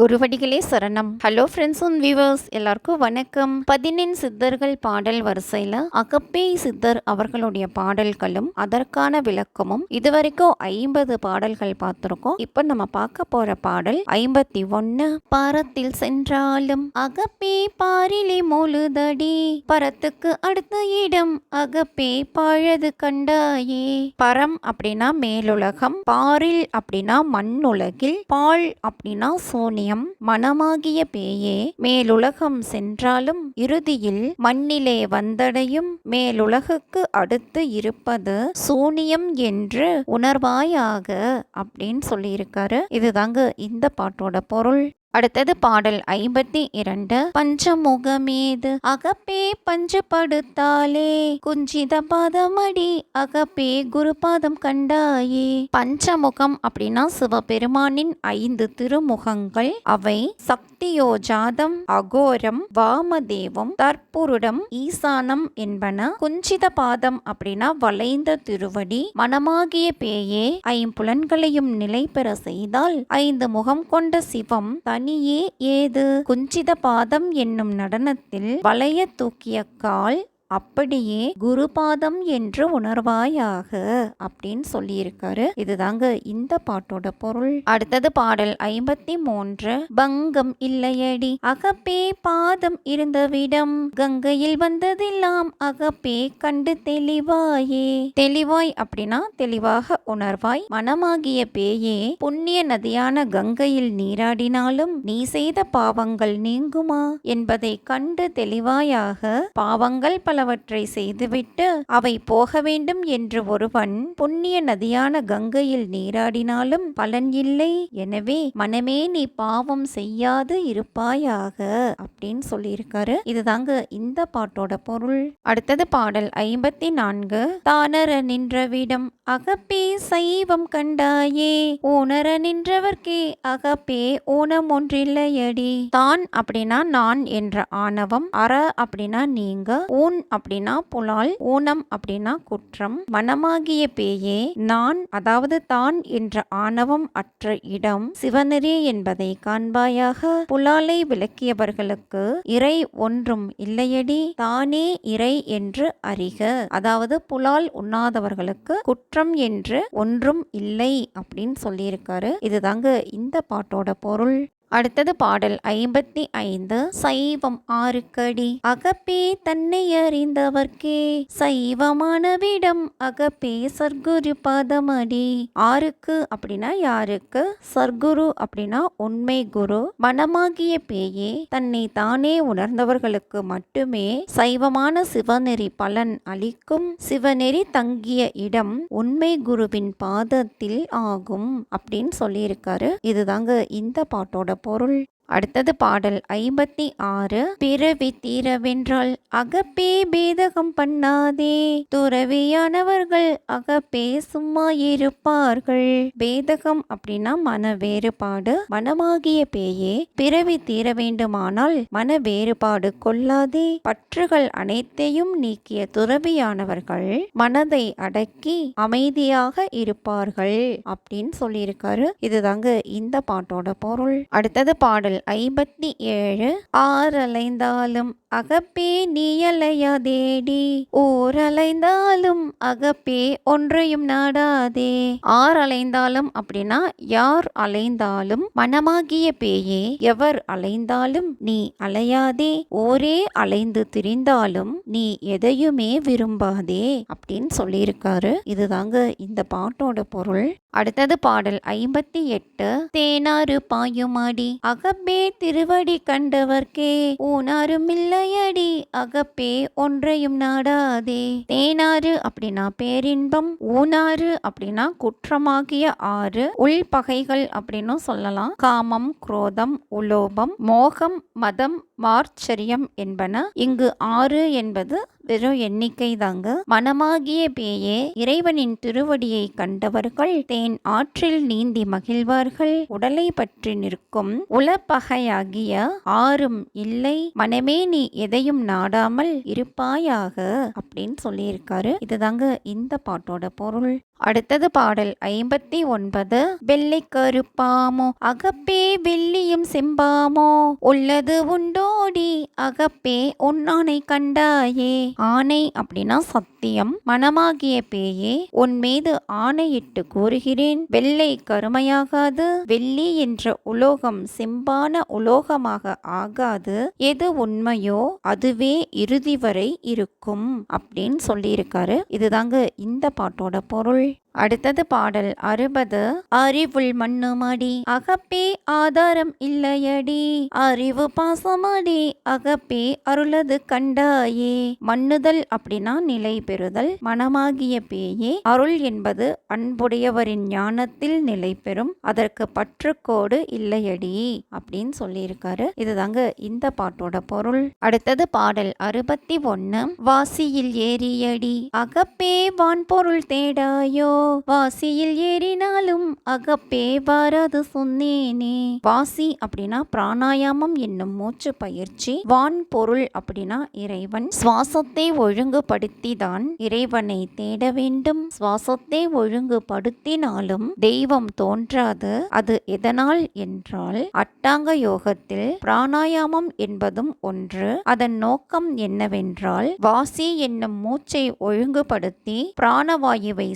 குருவடிகளே சரணம். Hello friends and viewers எல்லாருக்கும் வணக்கம். பதினெண் சித்தர்கள் பாடல் வரிசையில அகப்பே சித்தர் அவர்களுடைய பாடல்களும் அதற்கான விளக்கமும் இதுவரைக்கும் ஐம்பது பாடல்கள் பார்த்திருக்கோம். இப்போ நம்ம பார்க்க போற பாடல் ஐம்பத்தி ஒன்னு. பரத்தில் சென்றாலும் அகப்பே பாரிலே மொழுதடி பரத்துக்கு அடுத்த இடம் அகப்பே பாழது கண்டாயே. பரம் அப்படின்னா மேலுலகம் பாரில் அப்படின்னா மண்ணுலகில் பால் அப்படின்னா சோனி. சூனியம் மனமாகிய பேயே மேலுலகம் சென்றாலும் இறுதியில் மண்ணிலே வந்தடையும் மேலுலகுக்கு அடுத்து இருப்பது சூனியம் என்று உணர்வாயாக அப்படின்னு சொல்லியிருக்காரு. இதுதாங்க இந்த பாட்டோட பொருள். அடுத்தது பாடல் ஐம்பத்தி இரண்டு. பஞ்சமுகமேது அகப்பே பஞ்சப்படுத்தாலே குஞ்சித பாதமடி அகப்பே குருபாதம் கண்டாயே. பஞ்சமுகம் அப்படின்னா சிவபெருமானின் ஐந்து திருமுகங்கள். அவை சக்தியோஜாதம் அகோரம் வாமதேவம் தற்புருடம் ஈசானம் என்பன குஞ்சித பாதம் அப்படின்னா வளைந்த திருவடி மனமாகிய பேயே ஐம்புலன்களையும் நிலை பெற செய்தால் ஐந்து முகம் கொண்ட சிவம் பணியே ஏது? குஞ்சித பாதம் என்னும் நடனத்தில் வளைய தூக்கிய கால் அப்படியே குருபாதம் என்று உணர்வாயாக அப்படின்னு சொல்லியிருக்காரு. இதுதாங்க இந்த பாட்டோட பொருள். அடுத்தது பாடல் ஐம்பத்தி மூன்று. பங்கம் இல்லையடி அகப்பே பாதம் இருந்தவிடம் கங்கையில் வந்ததெல்லாம் அகப்பே கண்டு தெளிவாயே. தெளிவாய் அப்படின்னா தெளிவாக உணர்வாய். மனமாகிய பேயே புண்ணிய நதியான கங்கையில் நீராடினாலும் நீ செய்த பாவங்கள் நீங்குமா? என்பதை கண்டு தெளிவாயாக பாவங்கள் பல பலவற்றை செய்துவிட்டு அவை போக வேண்டும் என்று ஒருவன் புண்ணிய நதியான கங்கையில் நீராடினாலும் பலன் இல்லை. எனவே மனமே நீ பாவம் செய்யாது இருப்பாயாக அப்படின்னு சொல்லியிருக்காரு. இதுதாங்க இந்த பாட்டோட பொருள். அடுத்தது பாடல் ஐம்பத்தி நான்கு தானர நின்றவிடம் அகப்பே சைவம் கண்டாயே ஊனர நின்றவர்க்கே அகப்பே ஊனம் ஒன்றில்லையடி. தான் அப்படின்னா நான் என்ற ஆணவம் அற அப்படின்னா நீங்க ஊன் அப்படின்னா புலால் ஊனம் அப்படின்னா குற்றம். மனமாகிய பேயே நான் அதாவது தான் என்ற ஆணவம் அற்ற இடம். சிவநெறி என்பதை காண்பாயாக புலாலை விளக்கியவர்களுக்கு இறை ஒன்றும் இல்லையடி தானே இறை என்று அறிக. அதாவது புலால் உண்ணாதவர்களுக்கு குற்றம் என்று ஒன்றும் இல்லை அப்படின்னு சொல்லியிருக்காரு. இதுதாங்க இந்த பாட்டோட பொருள். அடுத்தது பாடல் ஐம்பத்தி ஐந்து சைவம் ஆறுக்கடி அகப்பே தன்னை அறிந்தவர்க்கே. சைவமானவிடம் அகப்பே சர்க்குரு பதமடி. ஆருக்கு அப்படின்னா யாருக்கு? சர்க்குரு அப்படின்னா உண்மை குரு மனமாகிய பேயே. தன்னை தானே உணர்ந்தவர்களுக்கு மட்டுமே சைவமான சிவநெறி பலன் அளிக்கும். சிவநெறி தங்கிய இடம் உண்மை குருவின் பாதத்தில் ஆகும் அப்படின்னு சொல்லியிருக்காரு. இதுதாங்க இந்த பாட்டோட பொருள் அடுத்தது பாடல் ஐம்பத்தி ஆறு. பிறவி தீரவென்றால் அகப்பே பேதகம் பண்ணாதே. துறவியானவர்கள் அகப்பே சும்மா இருப்பார்கள் பேதகம் அப்படின்னா மன வேறுபாடு மனமாகிய பேயே. பிறவி தீர வேண்டுமானால் மன வேறுபாடு கொள்ளாதே. பற்றுகள் அனைத்தையும் நீக்கிய துறவியானவர்கள் மனதை அடக்கி அமைதியாக இருப்பார்கள் அப்படின்னு சொல்லியிருக்காரு. இதுதாங்க இந்த பாட்டோட பொருள். அடுத்தது பாடல் ஐம்பத்தி ஏழு ஆறலைந்தாலும் அகப்பே நீயலையாதேடி ஓரலைந்தாலும் அகப்பே ஒன்றையும் நாடாதே. ஆர் அலைந்தாலும் அப்படின்னா யார் அலைந்தாலும் மனமாகிய பேயே எவர் அலைந்தாலும் நீ அலையாதே. ஓரே அலைந்து திரிந்தாலும் நீ எதையுமே விரும்பாதே அப்படின்னு சொல்லியிருக்காரு. இதுதாங்க இந்த பாட்டோட பொருள். அடுத்தது பாடல் ஐம்பத்தி எட்டு. தேனாறு பாயுமாடி அகப்பே திருவடி கண்டவர்க்கே ஊனாரும் இல்லையடி அகப்பே ஒன்றையும் நாடாதே. தேனாறு அப்படின்னா பேரின்பம் ஊனாறு அப்படின்னா குற்றமாகிய ஆறு உள் பகைகள் அப்படின்னு சொல்லலாம். காமம் குரோதம் உலோபம் மோகம் மதம் மார்ச்சரியம் என்பன இங்கு ஆறு என்பது வெறும் எண்ணிக்கை தாங்க மனமாகிய பேயே இறைவனின் திருவடியை கண்டவர்கள் தேன் ஆற்றில் நீந்தி மகிழ்வார்கள். உடலை பற்றி நிற்கும் உலப்பகையாகிய ஆறும் இல்லை. மனமே நீ எதையும் நாடாமல் இருப்பாயாக அப்படின்னு சொல்லியிருக்காரு. இதுதாங்க இந்த பாட்டோட பொருள். அடுத்தது பாடல் ஐம்பத்தி ஒன்பது. வெள்ளை கருப்பாமோ அகப்பே வெள்ளியும் செம்பாமோ உள்ளது உண்டோடி அகப்பே உன்னானை கண்டாயே. ஆணை அப்படின்னா சத்தியம் மனமாகிய பேயே. உன் மீது ஆணையிட்டு கூறுகிறேன் வெள்ளை கருமையாகாது வெள்ளி என்ற உலோகம் செம்பான உலோகமாக ஆகாது. எது உண்மையோ அது இதுவே இறுதி வரை இருக்கும் அப்படின்னு சொல்லியிருக்காரு. இதுதாங்க இந்த பாட்டோட பொருள். அடுத்தது பாடல் அறுபது. அறிவுள் மண்ணுமடி அகப்பே ஆதாரம் இல்லையடி. அறிவு பாசமடி அகப்பே அருளது கண்டாயே. மண்ணுதல் அப்படின்னா நிலை பெறுதல். மனமாகிய பேயே. அருள் என்பது அன்புடையவரின் ஞானத்தில் நிலை பெறும். அதற்கு பற்றுக்கோடு இல்லையடி அப்படின்னு சொல்லியிருக்காரு. இதுதாங்க இந்த பாட்டோட பொருள். அடுத்தது பாடல் அறுபத்தி ஒன்னு. வாசியில் ஏறியடி அகப்பே வான்பொருள் தேடாயோ. வாசியில் ஏறினாலும் அகப்பே வாராது சொன்னேனே. வாசி அப்படின்னா பிராணாயாமம் என்னும் மூச்சு பயிற்சி. வான் பொருள் அப்படின்னா இறைவன். சுவாசத்தை ஒழுங்குபடுத்தி தான் இறைவனை தேட வேண்டும். சுவாசத்தை ஒழுங்குபடுத்தினாலும் தெய்வம் தோன்றாது. அது எதனால் என்றால் அட்டாங்க யோகத்தில் பிராணாயாமம் என்பதும் ஒன்று. அதன் நோக்கம் என்னவென்றால் வாசி என்னும் மூச்சை ஒழுங்குபடுத்தி பிராணவாயுவை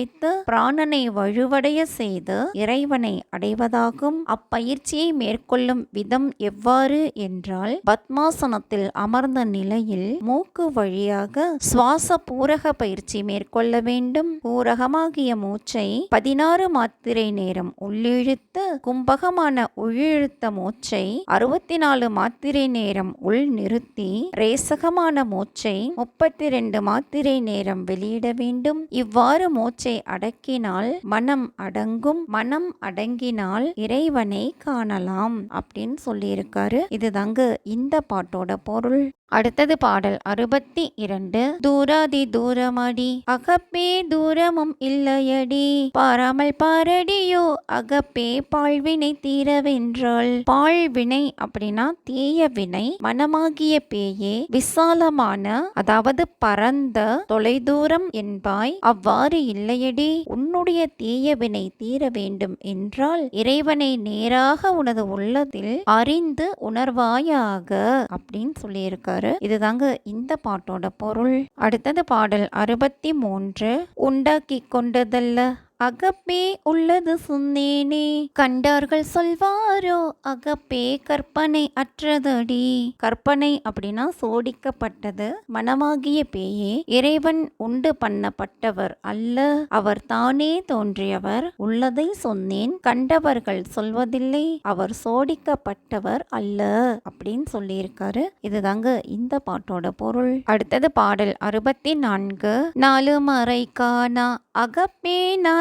சேகரித்து பிராணனை வழுவடைய செய்து இறைவனை அடைவதாகும். அப்பயிற்சியை மேற்கொள்ளும் விதம் எவ்வாறு என்றால் பத்மாசனத்தில் அமர்ந்த நிலையில் மூக்கு வழியாக சுவாச பூரக பயிற்சி மேற்கொள்ள வேண்டும். பூரகமாகிய மூச்சை பதினாறு மாத்திரை நேரம் உள்ளிழுத்து கும்பகமான உள்ளிழுத்த மூச்சை அறுபத்தி நாலு மாத்திரை நேரம் உள் நிறுத்தி ரேசகமான மூச்சை முப்பத்தி ரெண்டு மாத்திரை நேரம் வெளியிட வேண்டும். இவ்வாறு மூச்சை அடக்கினால் மனம் அடங்கும் மனம் அடங்கினால் இறைவனை காணலாம் அப்படின்னு சொல்லியிருக்காரு. இதுதாங்க இந்த பாட்டோட பொருள். அடுத்தது பாடல். அறுபத்தி இரண்டு. தூராதி தூரமடி. அகப்பே தூரமும் இல்லையடி. பாராமல் பாரடியோ. அகப்பே பாழ்வினை தீரவென்றால். பாழ்வினை அப்படின்னா தீய வினை. மனமாகிய பேயே. விசாலமான அதாவது பரந்த தொலைதூரம் என்பாய். அவ்வாறு இல்லையடி. உன்னுடைய தீய வினை தீர வேண்டும் என்றால் இறைவனை நேராக உனது உள்ளத்தில் அறிந்து உணர்வாயாக அப்படின்னு சொல்லியிருக்காரு. இதுதாங்க இந்த பாட்டோட பொருள். அடுத்தது பாடல் அறுபத்தி மூன்று உண்டாக்கி கொண்டதல்ல. அகப்பே உள்ளது சொன்னேனே. கண்டார்கள் சொல்வாரோ அகப்பே கற்பனை அற்றதடி. கற்பனை அப்படின்னா சோடிக்கப்பட்டது மனமாகிய பேயே. இறைவன் உண்டு பண்ணப்பட்டவர் அல்ல அவர் தானே தோன்றியவர். உள்ளதை சொன்னேன் கண்டவர்கள் சொல்வதில்லை அவர் சோடிக்கப்பட்டவர் அல்ல அப்படின்னு சொல்லியிருக்காரு. இதுதாங்க இந்த பாட்டோட பொருள். அடுத்தது பாடல் அறுபத்தி நான்கு. நாலு மறை காணா அகப்பே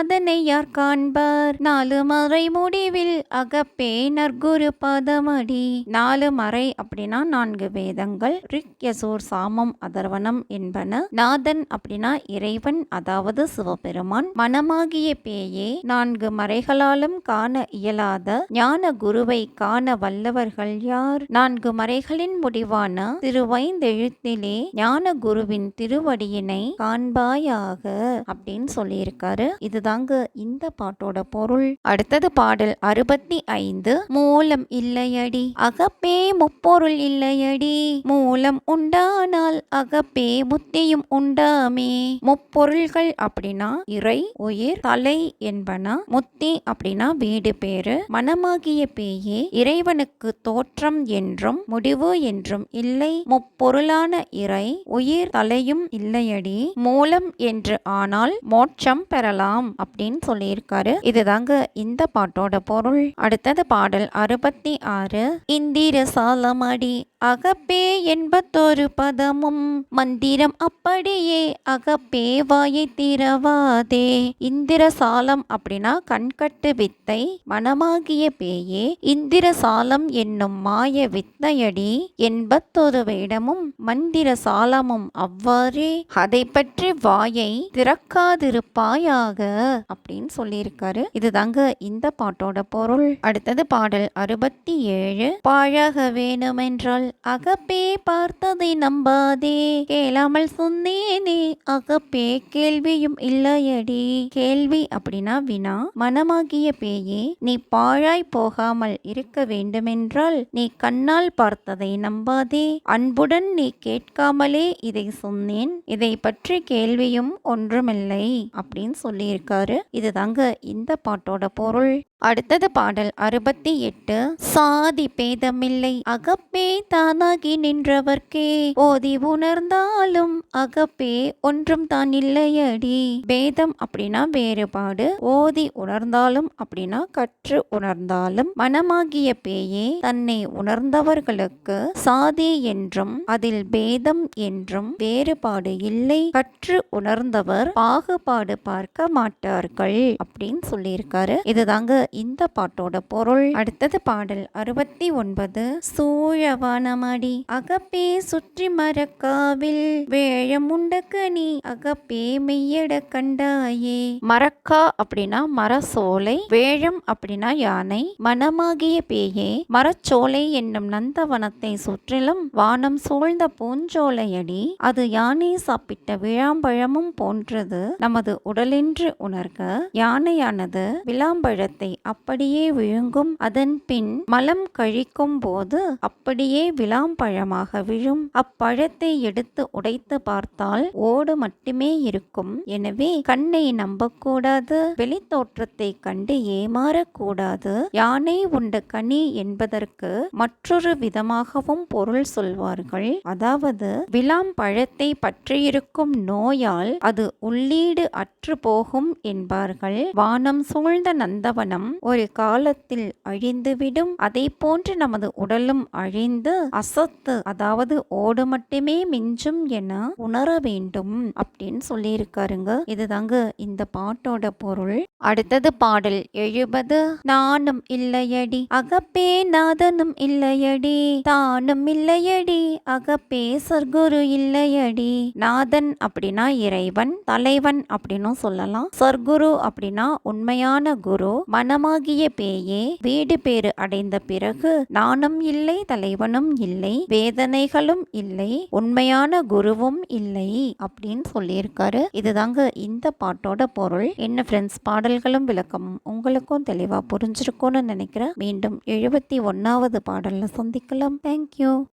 அதனை யார் காண்பார்? நாலு மறை முடிவில் அகப்பே நற்குரு பதமடி. நாலு மறை அப்படின்னா நான்கு வேதங்கள். ரிக் யசோர் சாமம் அதர்வனம் என்பன. நாதன் அப்படின்னா இறைவன் அதாவது சிவபெருமான். மனமாகிய பேயே நான்கு மறைகளாலும் காண இயலாத ஞான குருவை காண வல்லவர்கள் யார்? நான்கு மறைகளின் முடிவான திருவைந்தெழுத்திலே ஞான குருவின் திருவடியினை காண்பாயாக அப்படின்னு சொல்லியிருக்காரு. இதுதான் தாங்க இந்த பாட்டோட பொருள். அடுத்தது பாடல் அறுபத்தி ஐந்து மூலம் இல்லையடி அகப்பே முப்பொருள் இல்லையடி. மூலம் உண்டானால் அகப்பே முத்தியும் உண்டாமே. முப்பொருள்கள் அப்படின்னா இறை உயிர் தலை என்பன. முத்தி அப்படின்னா வீடு பேரு மனமாகிய பேயே இறைவனுக்கு தோற்றம் என்றும் முடிவு என்றும் இல்லை. முப்பொருளான இறை உயிர் தலையும் இல்லையடி. மூலம் என்று ஆனால் மோட்சம் பெறலாம். அப்படின்னு சொல்லியிருக்காரு. இதுதாங்க இந்த பாட்டோட பொருள். அடுத்தது பாடல் அறுபத்தி ஆறு. இந்திர சாலமடி அகப்பே என்பத்தொரு பதமும் மந்திரம் அப்படியே அகப்பே வாயை திறவாதே. இந்திர சாலம் அப்படின்னா கண்கட்டு வித்தை மனமாகிய பேயே. இந்திர சாலம் என்னும் மாய வித்தையடி என்பத்தொரு வேடமும் மந்திர சாலமும் அவ்வாறே. அதை பற்றி வாயை திறக்காதிருப்பாயாக. அப்படின்னு சொல்லியிருக்காரு. இதுதாங்க இந்த பாட்டோட பொருள். அடுத்தது பாடல் அறுபத்தி ஏழு பாழாக வேணுமென்றால் அகப்பே பார்த்ததை நம்பாதே. கேளாமல் சொன்னேனே அகப்பே கேள்வியும் இல்லையடி. கேள்வி அப்படின்னா வினா. மனமாகிய பேயே நீ பாழாய் போகாமல் இருக்க வேண்டுமென்றால் நீ கண்ணால் பார்த்ததை நம்பாதே. அன்புடன் நீ கேட்காமலே இதை சொன்னேன். இதை பற்றி கேள்வியும் ஒன்றுமில்லை. அப்படின்னு சொல்லியிருக்காரு. இதுதாங்க இந்த பாட்டோட பொருள். அடுத்தது பாடல் அறுபத்தி எட்டு. சாதி பேதமில்லை அகப்பே தானாகி நின்றவர்க்கே. ஓதி உணர்ந்தாலும் அகப்பே ஒன்றும் தான் இல்லையடி. பேதம் அப்படின்னா வேறுபாடு. ஓதி உணர்ந்தாலும் அப்படின்னா கற்று உணர்ந்தாலும். மனமாகிய பேயே தன்னை உணர்ந்தவர்களுக்கு சாதி என்றும் அதில் பேதம் என்றும் வேறுபாடு இல்லை. கற்று உணர்ந்தவர் பாகுபாடு பார்க்க மாட்டார்கள் அப்படின்னு சொல்லியிருக்காரு. இதுதாங்க இந்த பாட்டோட பொருள். அடுத்தது பாடல் அறுபத்தி ஒன்பது. சூழவானமடி அகப்பே சுற்றி மரக்காவில். வேழம் உண்டக்கனி அகப்பே மெய்யட கண்டாயே. மரக்கா அப்படின்னா மரசோலை வேழம் அப்படின்னா யானை. மனமாகிய பேயே மரச்சோலை என்னும் நந்தவனத்தை சுற்றிலும் வானம் சூழ்ந்த பூஞ்சோலையடி. அது யானை சாப்பிட்ட விழாம்பழமும் போன்றது. நமது உடலென்று உணர்க. யானையானது விளாம்பழத்தை அப்படியே விழுங்கும். அதன் பின் மலம் கழிக்கும் போது அப்படியே விளாம்பழமாக விழும். அப்பழத்தை எடுத்து உடைத்து பார்த்தால் ஓடு மட்டுமே இருக்கும். எனவே கண்ணை நம்பக்கூடாது. வெளித்தோற்றத்தை கண்டு ஏமாறக்கூடாது. யானை உண்ட கனி என்பதற்கு மற்றொரு விதமாகவும் பொருள் சொல்வார்கள். அதாவது விளாம்பழத்தை பற்றியிருக்கும் நோயால் அது உள்ளீடு அற்று போகும் என்பார்கள். வானம் சூழ்ந்த நந்தவனம் ஒரு காலத்தில் அழிந்துவிடும். அதை போன்று நமது உடலும் அழிந்து அசத்து அதாவது ஓடு மட்டுமே மிஞ்சும் என உணர வேண்டும் அப்படின்னு சொல்லியிருக்காருங்க. இதுதாங்க இந்த பாட்டோட பொருள். அடுத்தது பாடல் எழுபது. நானும் இல்லையடி அகப்பே நாதனும் இல்லையடி. தானும் இல்லையடி அகப்பே சர்க்குரு இல்லையடி. நாதன் அப்படின்னா இறைவன் தலைவன் அப்படின்னும் சொல்லலாம். சர்க்குரு அப்படின்னா உண்மையான குரு மனமாகிய பேயே வீடு பேறு அடைந்த பிறகு நானும் இல்லை தலைவனும் இல்லை வேதனைகளும் இல்லை உண்மையான குருவும் இல்லை அப்படின்னு சொல்லியிருக்காரு. இதுதாங்க இந்த பாட்டோட பொருள். என்ன ஃப்ரெண்ட்ஸ் பாடல்களும் விளக்கமும் உங்களுக்கும் தெளிவா புரிஞ்சிருக்கும்னு நினைக்கிறேன். மீண்டும் எழுபத்தி ஒன்னாவது பாடல்ல சந்திக்கலாம். தேங்க்யூ